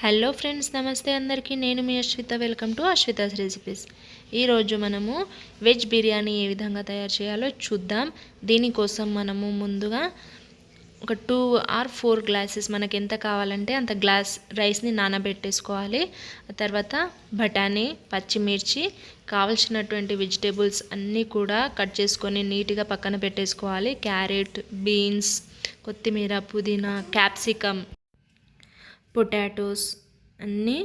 Hello friends నమస్తే అందరికీ. నేను మీ Ashwitha. Welcome to Ashwitha's recipes ఈరోజు మనము వెజ్ బిర్యానీ ఏ విధంగా తయారు చేయాలో చూద్దాం. దీనికోసం మనము ముందుగా ఒక టూ ఆర్ ఫోర్ గ్లాసెస్ మనకి ఎంత కావాలంటే అంత గ్లాస్ రైస్ని నానబెట్టేసుకోవాలి. ఆ తర్వాత బఠానీ పచ్చిమిర్చి కావలసినటువంటి వెజిటేబుల్స్ అన్నీ కూడా కట్ చేసుకొని నీట్గా పక్కన పెట్టేసుకోవాలి. క్యారెట్ బీన్స్ కొత్తిమీర పుదీనా క్యాప్సికమ్ పొటాటోస్ అన్నీ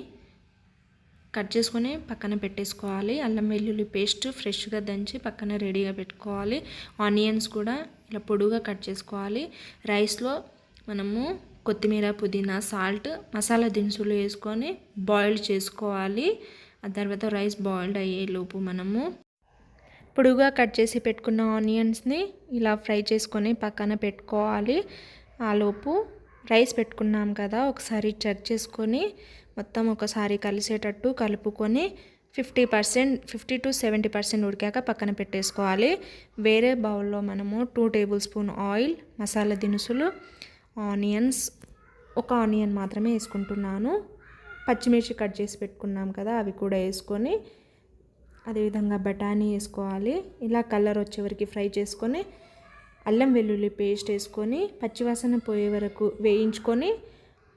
కట్ చేసుకొని పక్కన పెట్టేసుకోవాలి. అల్లం వెల్లుల్లి పేస్ట్ ఫ్రెష్గా దంచి పక్కన రెడీగా పెట్టుకోవాలి. ఆనియన్స్ కూడా ఇలా పొడుగా కట్ చేసుకోవాలి. రైస్లో మనము కొత్తిమీర పుదీనా సాల్ట్ మసాలా దినుసులు వేసుకొని బాయిల్ చేసుకోవాలి. ఆ తర్వాత రైస్ బాయిల్డ్ అయ్యేలోపు మనము పొడుగా కట్ చేసి పెట్టుకున్న ఆనియన్స్ని ఇలా ఫ్రై చేసుకొని పక్కన పెట్టుకోవాలి. ఆలోపు రైస్ పెట్టుకున్నాం కదా ఒకసారి చెక్ చేసుకొని మొత్తం ఒకసారి కలిసేటట్టు కలుపుకొని fifty percent fifty to seventy percent ఉడికాక పక్కన పెట్టేసుకోవాలి. వేరే బౌల్లో మనము two tablespoon oil masala దినుసులు ఆనియన్స్ ఒక ఆనియన్ మాత్రమే వేసుకుంటున్నాను. పచ్చిమిర్చి కట్ చేసి పెట్టుకున్నాం కదా అవి కూడా వేసుకొని అదేవిధంగా బఠానీ వేసుకోవాలి. ఇలా కలర్ వచ్చే వరకు ఫ్రై చేసుకొని అల్లం వెల్లుల్లి పేస్ట్ వేసుకొని పచ్చివాసన పోయే వరకు వేయించుకొని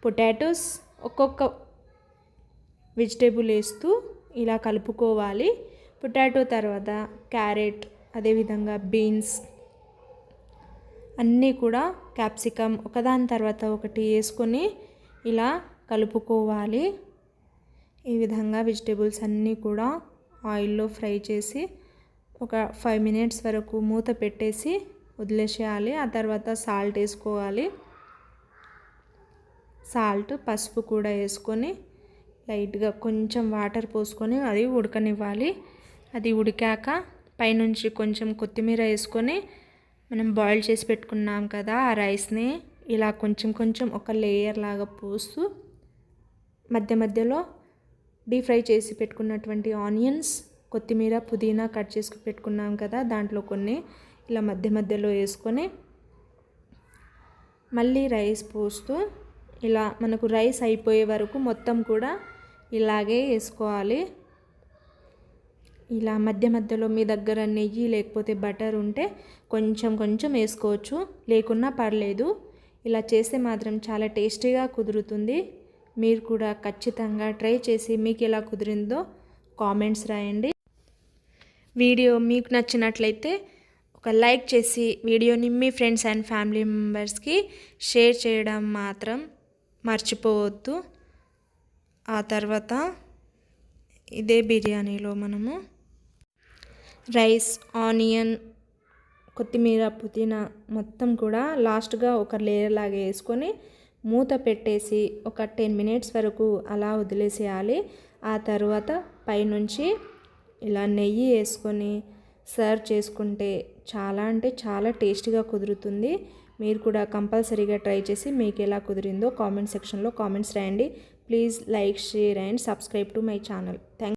పొటాటోస్ ఒక్కొక్క వెజిటేబుల్ వేస్తూ ఇలా కలుపుకోవాలి. పొటాటో తర్వాత క్యారెట్ అదేవిధంగా బీన్స్ అన్నీ కూడా క్యాప్సికమ్ ఒకదాని తర్వాత ఒకటి వేసుకొని ఇలా కలుపుకోవాలి. ఈ విధంగా వెజిటేబుల్స్ అన్నీ కూడా ఆయిల్లో ఫ్రై చేసి ఒక ఫైవ్ మినిట్స్ వరకు మూత పెట్టేసి వదిలేసేయాలి. ఆ తర్వాత సాల్ట్ వేసుకోవాలి. సాల్ట్ పసుపు కూడా వేసుకొని లైట్గా కొంచెం వాటర్ పోసుకొని అది ఉడకనివ్వాలి. అది ఉడికాక పైనుంచి కొంచెం కొత్తిమీర వేసుకొని మనం బాయిల్ చేసి పెట్టుకున్నాం కదా ఆ రైస్ని ఇలా కొంచెం కొంచెం ఒక లేయర్ లాగా పోస్తూ మధ్య మధ్యలో డీప్ ఫ్రై చేసి పెట్టుకున్నటువంటి ఆనియన్స్ కొత్తిమీర పుదీనా కట్ చేసుకు పెట్టుకున్నాం కదా దాంట్లో కొన్ని ఇలా మధ్య మధ్యలో వేసుకొని మళ్ళీ రైస్ పోస్తూ ఇలా మనకు రైస్ అయిపోయే వరకు మొత్తం కూడా ఇలాగే వేసుకోవాలి. ఇలా మధ్య మధ్యలో మీ దగ్గర నెయ్యి లేకపోతే బటర్ ఉంటే కొంచెం కొంచెం వేసుకోవచ్చు. లేకున్నా పర్లేదు. ఇలా చేస్తే మాత్రం చాలా టేస్టీగా కుదురుతుంది. మీరు కూడా ఖచ్చితంగా ట్రై చేసి మీకు ఎలా కుదిరిందో కామెంట్స్ రాయండి. వీడియో మీకు నచ్చినట్లయితే ఒక లైక్ చేసి వీడియోని మీ ఫ్రెండ్స్ అండ్ ఫ్యామిలీ మెంబర్స్కి షేర్ చేయడం మాత్రం మర్చిపోవద్దు. ఆ తర్వాత ఇదే బిర్యానీలో మనము రైస్ ఆనియన్ కొత్తిమీర పుదీనా మొత్తం కూడా లాస్ట్గా ఒక లేయర్ లాగా వేసుకొని మూత పెట్టేసి ఒక టెన్ మినిట్స్ వరకు అలా వదిలేసేయాలి. ఆ తర్వాత పైనుంచి ఇలా నెయ్యి వేసుకొని సర్వ్ చేసుకుంటే చాలా అంటే చాలా టేస్టీగా కుదురుతుంది. మీరు కూడా కంపల్సరీగా ట్రై చేసి మీకు ఎలా కుదిరిందో కామెంట్ సెక్షన్లో కామెంట్స్ రాయండి. Please like share and subscribe to my channel. Thank